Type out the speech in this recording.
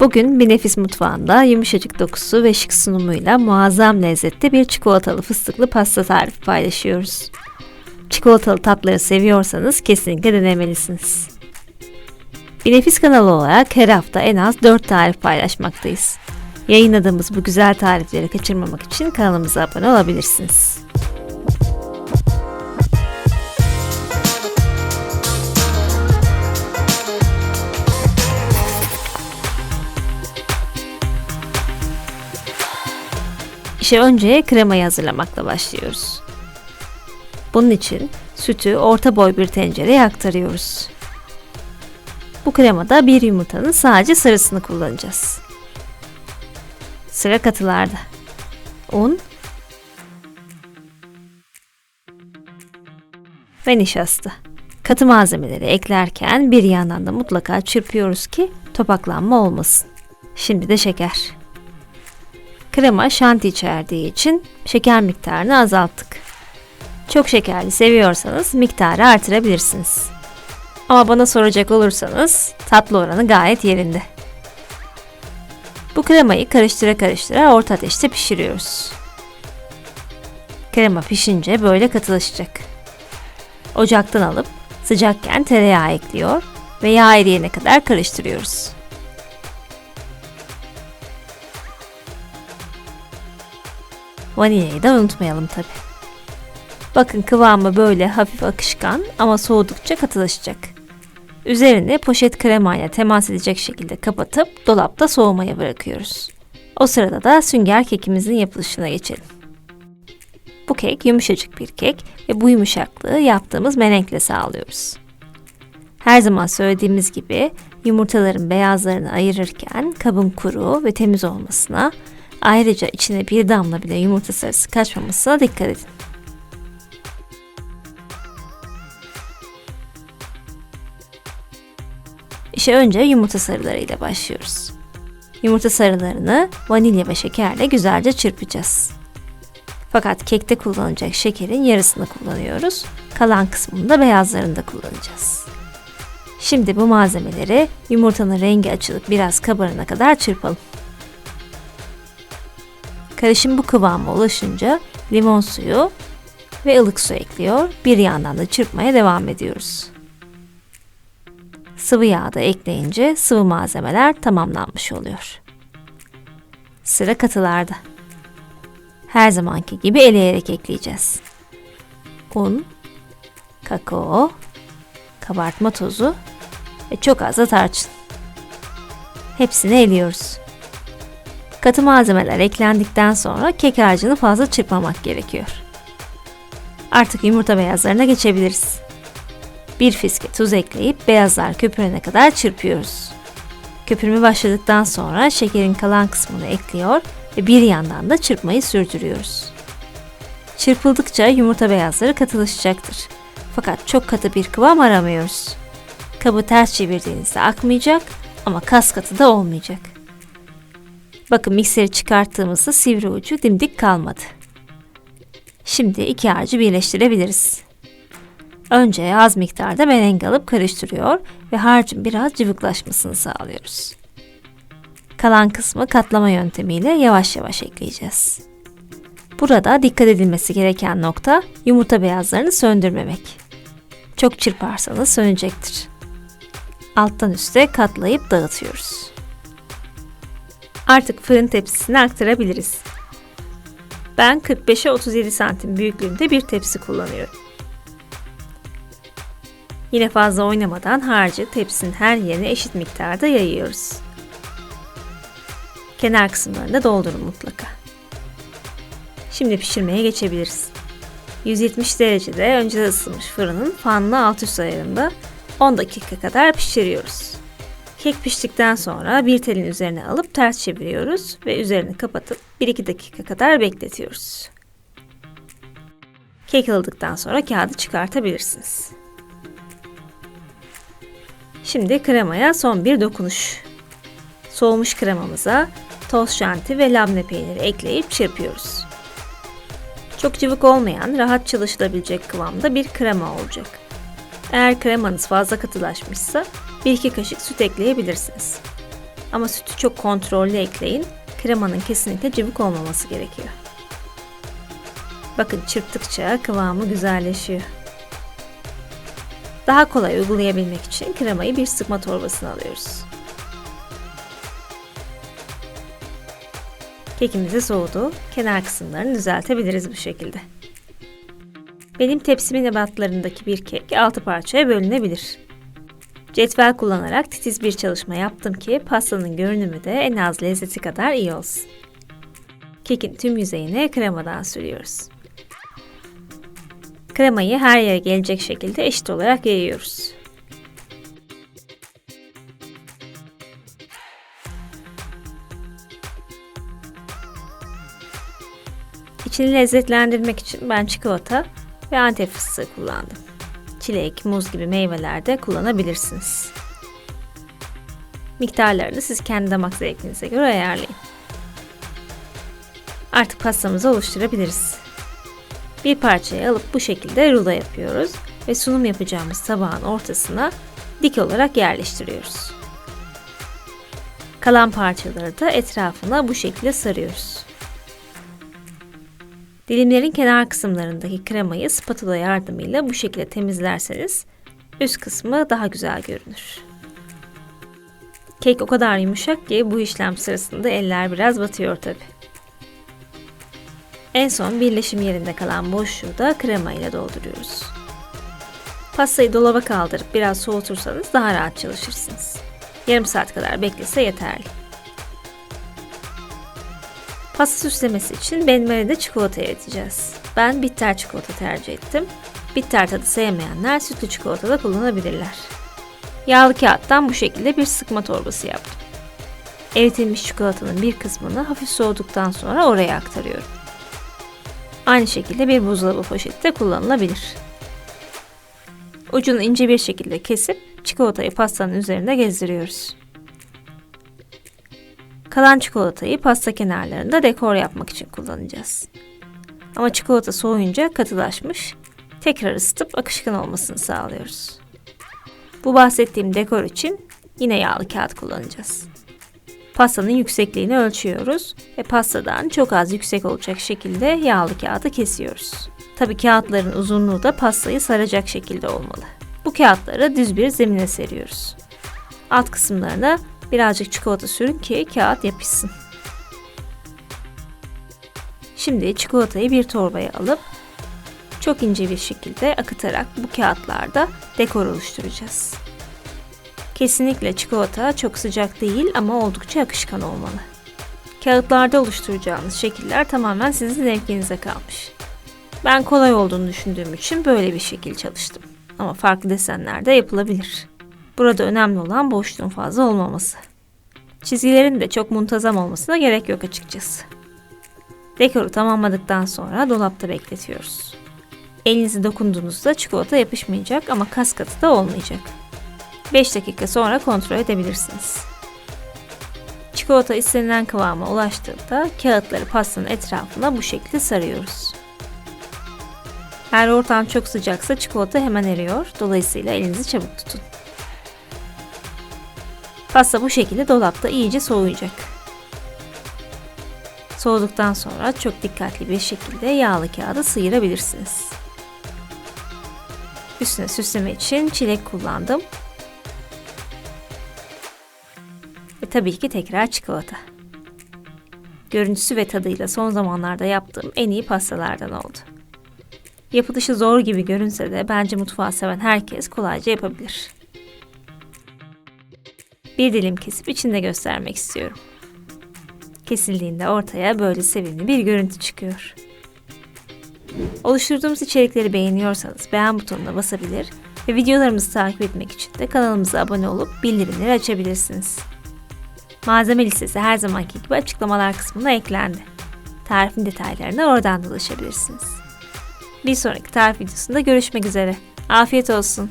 Bugün bir nefis mutfağında yumuşacık dokusu ve şık sunumuyla muazzam lezzette bir çikolatalı fıstıklı pasta tarifi paylaşıyoruz. Çikolatalı tatları seviyorsanız kesinlikle denemelisiniz. Bir nefis kanalı olarak her hafta en az 4 tarif paylaşmaktayız. Yayınladığımız bu güzel tarifleri kaçırmamak için kanalımıza abone olabilirsiniz. İşe önce kremayı hazırlamakla başlıyoruz. Bunun için sütü orta boy bir tencereye aktarıyoruz. Bu kremada bir yumurtanın sadece sarısını kullanacağız. Sıra katılarda. Un ve nişasta. Katı malzemeleri eklerken bir yandan da mutlaka çırpıyoruz ki topaklanma olmasın. Şimdi de şeker. Krema şanti içerdiği için şeker miktarını azalttık. Çok şekerli seviyorsanız miktarı artırabilirsiniz. Ama bana soracak olursanız tatlı oranı gayet yerinde. Bu kremayı karıştıra karıştıra orta ateşte pişiriyoruz. Krema pişince böyle katılaşacak. Ocaktan alıp sıcakken tereyağı ekliyor ve yağ eriyene kadar karıştırıyoruz. Vanilyayı da unutmayalım tabi. Bakın kıvamı böyle hafif akışkan ama soğudukça katılaşacak. Üzerini poşet kremayla temas edecek şekilde kapatıp dolapta soğumaya bırakıyoruz. O sırada da sünger kekimizin yapılışına geçelim. Bu kek yumuşacık bir kek ve bu yumuşaklığı yaptığımız merenkle sağlıyoruz. Her zaman söylediğimiz gibi yumurtaların beyazlarını ayırırken kabın kuru ve temiz olmasına, ayrıca içine bir damla bile yumurta sarısı kaçmamasına dikkat edin. İşe önce yumurta sarılarıyla başlıyoruz. Yumurta sarılarını vanilya ve şekerle güzelce çırpacağız. Fakat kekte kullanılacak şekerin yarısını kullanıyoruz. Kalan kısmını da beyazlarını da kullanacağız. Şimdi bu malzemeleri yumurtanın rengi açılıp biraz kabarana kadar çırpalım. Karışım bu kıvama ulaşınca limon suyu ve ılık su ekliyor. Bir yandan da çırpmaya devam ediyoruz. Sıvı yağ da ekleyince sıvı malzemeler tamamlanmış oluyor. Sıra katılarda. Her zamanki gibi eleyerek ekleyeceğiz. Un, kakao, kabartma tozu ve çok az da tarçın. Hepsini eliyoruz. Katı malzemeler eklendikten sonra kek harcını fazla çırpmamak gerekiyor. Artık yumurta beyazlarına geçebiliriz. Bir fiske tuz ekleyip beyazlar köpürene kadar çırpıyoruz. Köpürme başladıktan sonra şekerin kalan kısmını ekliyor ve bir yandan da çırpmayı sürdürüyoruz. Çırpıldıkça yumurta beyazları katılaşacaktır. Fakat çok katı bir kıvam aramıyoruz. Kabı ters çevirdiğinizde akmayacak ama kas katı da olmayacak. Bakın mikseri çıkarttığımızda sivri ucu dimdik kalmadı. Şimdi iki harcı birleştirebiliriz. Önce az miktarda merengi alıp karıştırıyor ve harcın biraz cıvıklaşmasını sağlıyoruz. Kalan kısmı katlama yöntemiyle yavaş yavaş ekleyeceğiz. Burada dikkat edilmesi gereken nokta yumurta beyazlarını söndürmemek. Çok çırparsanız sönecektir. Alttan üste katlayıp dağıtıyoruz. Artık fırın tepsisine aktarabiliriz. Ben 45'e 37 santim büyüklüğünde bir tepsi kullanıyorum. Yine fazla oynamadan harcı tepsinin her yerine eşit miktarda yayıyoruz. Kenar kısımlarını da doldurun mutlaka. Şimdi pişirmeye geçebiliriz. 170 derecede önceden ısınmış fırının fanlı alt üst ayarında 10 dakika kadar pişiriyoruz. Kek piştikten sonra bir telin üzerine alıp ters çeviriyoruz ve üzerini kapatıp 1-2 dakika kadar bekletiyoruz. Kek aldıktan sonra kağıdı çıkartabilirsiniz. Şimdi kremaya son bir dokunuş. Soğumuş kremamıza toz şanti ve labne peyniri ekleyip çırpıyoruz. Çok cıvık olmayan, rahat çalışılabilecek kıvamda bir krema olacak. Eğer kremanız fazla katılaşmışsa 1-2 kaşık süt ekleyebilirsiniz. Ama sütü çok kontrollü ekleyin. Kremanın kesinlikle cıvık olmaması gerekiyor. Bakın çırptıkça kıvamı güzelleşiyor. Daha kolay uygulayabilmek için kremayı bir sıkma torbasına alıyoruz. Kekimizi soğudu. Kenar kısımlarını düzeltebiliriz bu şekilde. Benim tepsimin ebatlarındaki bir kek 6 parçaya bölünebilir. Cetvel kullanarak titiz bir çalışma yaptım ki pastanın görünümü de en az lezzeti kadar iyi olsun. Kekin tüm yüzeyine kremadan sürüyoruz. Kremayı her yere gelecek şekilde eşit olarak yayıyoruz. İçini lezzetlendirmek için ben çikolata ve antep fıstığı kullandım. Çilek, muz gibi meyveler de kullanabilirsiniz. Miktarlarını siz kendi damak zevkinize göre ayarlayın. Artık pastamızı oluşturabiliriz. Bir parçayı alıp bu şekilde rulo yapıyoruz ve sunum yapacağımız tabağın ortasına dik olarak yerleştiriyoruz. Kalan parçaları da etrafına bu şekilde sarıyoruz. Dilimlerin kenar kısımlarındaki kremayı spatula yardımıyla bu şekilde temizlerseniz üst kısmı daha güzel görünür. Kek o kadar yumuşak ki bu işlem sırasında eller biraz batıyor tabi. En son birleşim yerinde kalan boşluğu da krema ile dolduruyoruz. Pastayı dolaba kaldırıp biraz soğutursanız daha rahat çalışırsınız. Yarım saat kadar beklese yeterli. Pasta süslemesi için benmari de çikolata eriteceğiz. Ben bitter çikolata tercih ettim. Bitter tadı sevmeyenler sütlü çikolata da kullanabilirler. Yağlı kağıttan bu şekilde bir sıkma torbası yaptım. Eritilmiş çikolatanın bir kısmını hafif soğuduktan sonra oraya aktarıyorum. Aynı şekilde bir buzdolabı poşeti de kullanılabilir. Ucunu ince bir şekilde kesip çikolatayı pastanın üzerinde gezdiriyoruz. Kalan çikolatayı pasta kenarlarında dekor yapmak için kullanacağız. Ama çikolata soğuyunca katılaşmış, tekrar ısıtıp akışkan olmasını sağlıyoruz. Bu bahsettiğim dekor için yine yağlı kağıt kullanacağız. Pastanın yüksekliğini ölçüyoruz ve pastadan çok az yüksek olacak şekilde yağlı kağıdı kesiyoruz. Tabi kağıtların uzunluğu da pastayı saracak şekilde olmalı. Bu kağıtları düz bir zemine seriyoruz. Alt kısımlarına birazcık çikolata sürün ki kağıt yapışsın. Şimdi çikolatayı bir torbaya alıp çok ince bir şekilde akıtarak bu kağıtlarda dekor oluşturacağız. Kesinlikle çikolata çok sıcak değil ama oldukça akışkan olmalı. Kağıtlarda oluşturacağınız şekiller tamamen sizin zevkinize kalmış. Ben kolay olduğunu düşündüğüm için böyle bir şekil çalıştım. Ama farklı desenler de yapılabilir. Burada önemli olan boşluğun fazla olmaması. Çizgilerin de çok muntazam olmasına gerek yok açıkçası. Dekoru tamamladıktan sonra dolapta bekletiyoruz. Elinizi dokunduğunuzda çikolata yapışmayacak ama kas katı da olmayacak. 5 dakika sonra kontrol edebilirsiniz. Çikolata istenilen kıvama ulaştığında kağıtları pastanın etrafına bu şekilde sarıyoruz. Eğer ortam çok sıcaksa çikolata hemen eriyor. Dolayısıyla elinizi çabuk tutun. Pasta bu şekilde dolapta iyice soğuyacak. Soğuduktan sonra çok dikkatli bir şekilde yağlı kağıdı sıyırabilirsiniz. Üstüne süsleme için çilek kullandım. Ve tabii ki tekrar çikolata. Görüntüsü ve tadıyla son zamanlarda yaptığım en iyi pastalardan oldu. Yapılışı zor gibi görünse de bence mutfağı seven herkes kolayca yapabilir. Bir dilim kesip içinde göstermek istiyorum. Kesildiğinde ortaya böyle sevimli bir görüntü çıkıyor. Oluşturduğumuz içerikleri beğeniyorsanız beğen butonuna basabilir ve videolarımızı takip etmek için de kanalımıza abone olup bildirimleri açabilirsiniz. Malzeme listesi her zamanki gibi açıklamalar kısmına eklendi. Tarifin detaylarına oradan da ulaşabilirsiniz. Bir sonraki tarif videosunda görüşmek üzere. Afiyet olsun.